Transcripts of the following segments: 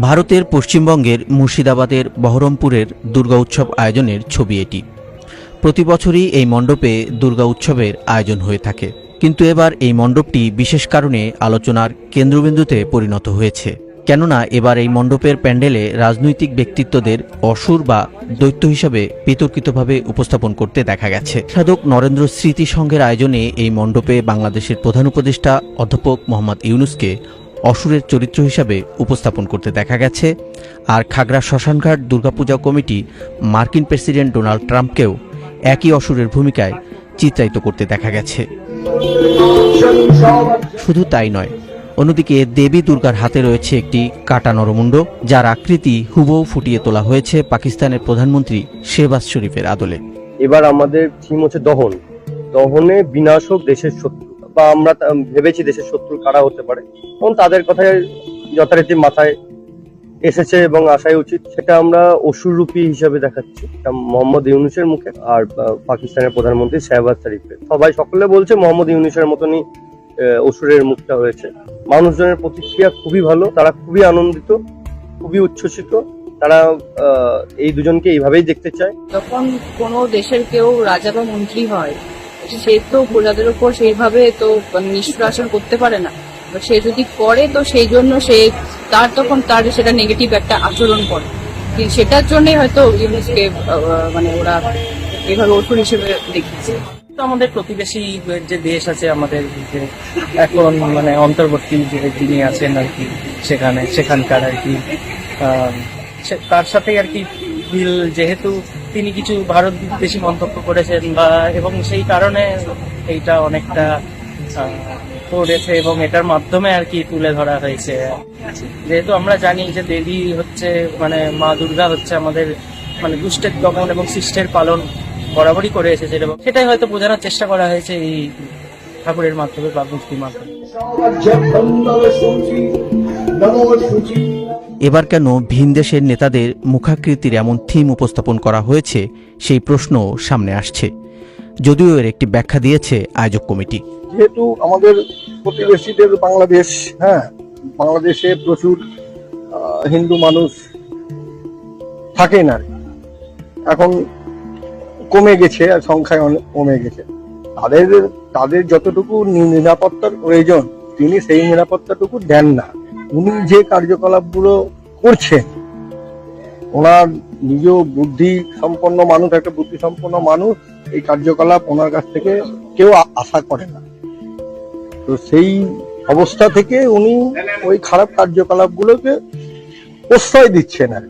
ভারতের পশ্চিমবঙ্গের মুর্শিদাবাদের বহরমপুরের দুর্গা উৎসব আয়োজনের ছবি এটি। প্রতি বছরই এই মণ্ডপে দুর্গা উৎসবের আয়োজন হয়ে থাকে। কিন্তু এবার এই মণ্ডপটি বিশেষ কারণে আলোচনার কেন্দ্রবিন্দুতে পরিণত হয়েছে। কেননা এবার এই মণ্ডপের প্যান্ডেলে রাজনৈতিক ব্যক্তিত্বদের অসুর বা দৈত্য হিসাবে বিতর্কিতভাবে উপস্থাপন করতে দেখা গেছে। সাধক নরেন্দ্র স্মৃতি সংঘের আয়োজনে এই মণ্ডপে বাংলাদেশের প্রধান উপদেষ্টা অধ্যাপক মোহাম্মদ ইউনুসকে অসুরের চরিত্র হিসাবে উপস্থাপন করতে দেখা গেছে আর খাগড়া শ্মশানঘাট দুর্গাপূজা কমিটি মার্কিন প্রেসিডেন্ট ডোনাল্ড ট্রাম্পকেও একই অসুরের ভূমিকায় চিত্রায়িত করতে দেখা গেছে। শুধু তাই নয় অন্যদিকে দেবী দুর্গার হাতে রয়েছে একটি কাটা নরমুণ্ড, যার আকৃতি হুবহু ফুটিয়ে তোলা হয়েছে পাকিস্তানের প্রধানমন্ত্রী শেহবাজ শরীফের আদলে। এবার আমাদের থিম হচ্ছে দহন। দহনে বিনাশ হোক দেশের শত্রু, বা আমরা ভেবেছি দেশের শত্রু কারা হতে পারে, এবং তাদের কথায় যথারীতি মাথায় এসেছে এবং আসাই উচিত, সেটা আমরা অসুররূপী হিসাবে দেখাচ্ছি। মোহাম্মদ ইউনুসের মুখে, আর পাকিস্তানের প্রধানমন্ত্রী শাহবাজ শরীফের। সবাই সকলে বলছে মোহাম্মদ ইউনুসের মতনই অসুরের মুখটা হয়েছে। মানুষজনের প্রতিক্রিয়া খুবই ভালো, তারা খুবই আনন্দিত, খুবই উচ্ছ্বসিত। তারা এই দুজনকে এইভাবেই দেখতে চায়। যখন কোনো দেশের কেউ রাজা বা মন্ত্রী হয়, সে তো প্রজাদের উপর সেইভাবে তো আচরণ করতে পারে না। সে যদি করে, তো সেই জন্য সে তার তখন তার সেটা নেগেটিভ একটা আচরণ করে। সেটার জন্যই হয়তো ইউনুসকে মানে ওরা এভাবে অসুর হিসেবে দেখিয়েছে। তো আমাদের প্রতিবেশী যে দেশ আছে আমাদের, যে এখন মানে অন্তর্বর্তী যে যিনি আছেন আর কি, সেখানে, সেখানকার আর কি তার সাথে আর কি বিল যেহেতু তিনি কিছু ভারত বিদ্বেষী মন্তব্য করেছেন বা, এবং সেই কারণে এইটা অনেকটা করেছে এবং এটার মাধ্যমে আর কি তুলে ধরা হয়েছে। যেহেতু আমরা জানি যে দেবী হচ্ছে মানে মা দুর্গা হচ্ছে আমাদের মানে দুষ্টের দমন এবং শিষ্টের পালন বরাবরই করে এসেছে এবং সেটাই হয়তো বোঝানোর চেষ্টা করা হয়েছে এই ঠাকুরের মাধ্যমে বা মূর্তির মাধ্যমে। এবার কেন ভিন দেশের নেতাদের মুখাকৃতির এমন থিম উপস্থাপন করা হয়েছে সেই প্রশ্ন সামনে আসছে। যদিও এর একটি ব্যাখ্যা দিয়েছে আয়োজক কমিটি। যেহেতু আমাদের প্রতিবেশীদের বাংলাদেশ হ্যাঁ বাংলাদেশে প্রচুর হিন্দু মানুষ থাকেন আর এখন কমে গেছে আর সংখ্যায় অনেক কমে গেছে। তাদের তাদের যতটুকু নিরাপত্তার প্রয়োজন, তিনি সেই নিরাপত্তাটুকু দেন না। উনি যে কার্যকলাপগুলো করছেন, ওনার নিজ বুদ্ধি সম্পন্ন মানুষ, একটা বুদ্ধি সম্পন্ন মানুষ এই কার্যকলাপ ওনার কাছ থেকে কেউ আশা করে না। তো সেই অবস্থা থেকে উনি ওই খারাপ কার্যকলাপগুলোকে প্রশ্রয় দিচ্ছেন আর।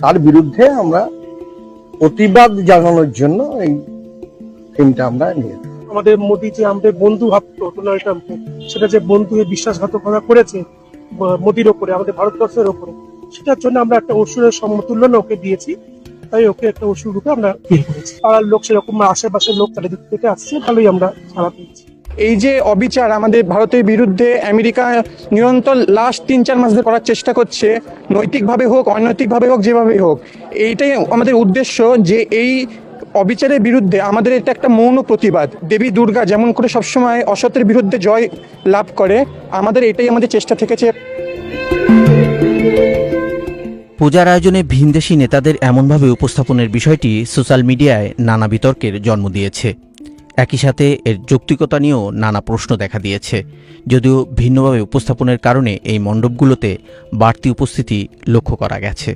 তার বিরুদ্ধে আমরা প্রতিবাদ জানানোর জন্য এই থিমটা আমরা নিয়ে আমাদের মোদী যে আমাদের বন্ধু ভাবতো, ডোনাল্ড ট্রাম্পকে সেটা যে বন্ধু বিশ্বাসঘাতকতা করেছে মোদির ওপরে, আমাদের ভারতবর্ষের ওপরে, সেটার জন্য আমরা একটা ওষুধের সমতুল্য ওকে দিয়েছি, তাই ওকে একটা ওষুধ রূপে আমরা ফিল করেছি। পাড়ার লোক সেরকম, আশেপাশের লোক তাদের দিক থেকে আসছে, ভালোই আমরা সারা পেয়েছি। এই যে অবিচার আমাদের ভারতের বিরুদ্ধে আমেরিকা নিরন্তর লাস্ট তিন, চার মাস ধরে করার চেষ্টা করছে, নৈতিকভাবে হোক, অনৈতিকভাবে হোক যেভাবে হোক, এইটাই আমাদের উদ্দেশ্য যে এই অবিচারের বিরুদ্ধে আমাদের এটা একটা মৌন প্রতিবাদ। দেবী দুর্গা যেমন করে সবসময় অসতের বিরুদ্ধে জয় লাভ করে, আমাদের এটাই আমাদের চেষ্টা থেকেছে। পূজার আয়োজনে ভিনদেশি নেতাদের এমনভাবে উপস্থাপনের বিষয়টি সোশ্যাল মিডিয়ায় নানা বিতর্কের জন্ম দিয়েছে। একই সাথে এর যৌক্তিকতা নিয়েও নানা প্রশ্ন দেখা দিয়েছে। যদিও ভিন্নভাবে উপস্থাপনের কারণে এই মণ্ডপগুলোতে বাড়তি উপস্থিতি লক্ষ্য করা গেছে।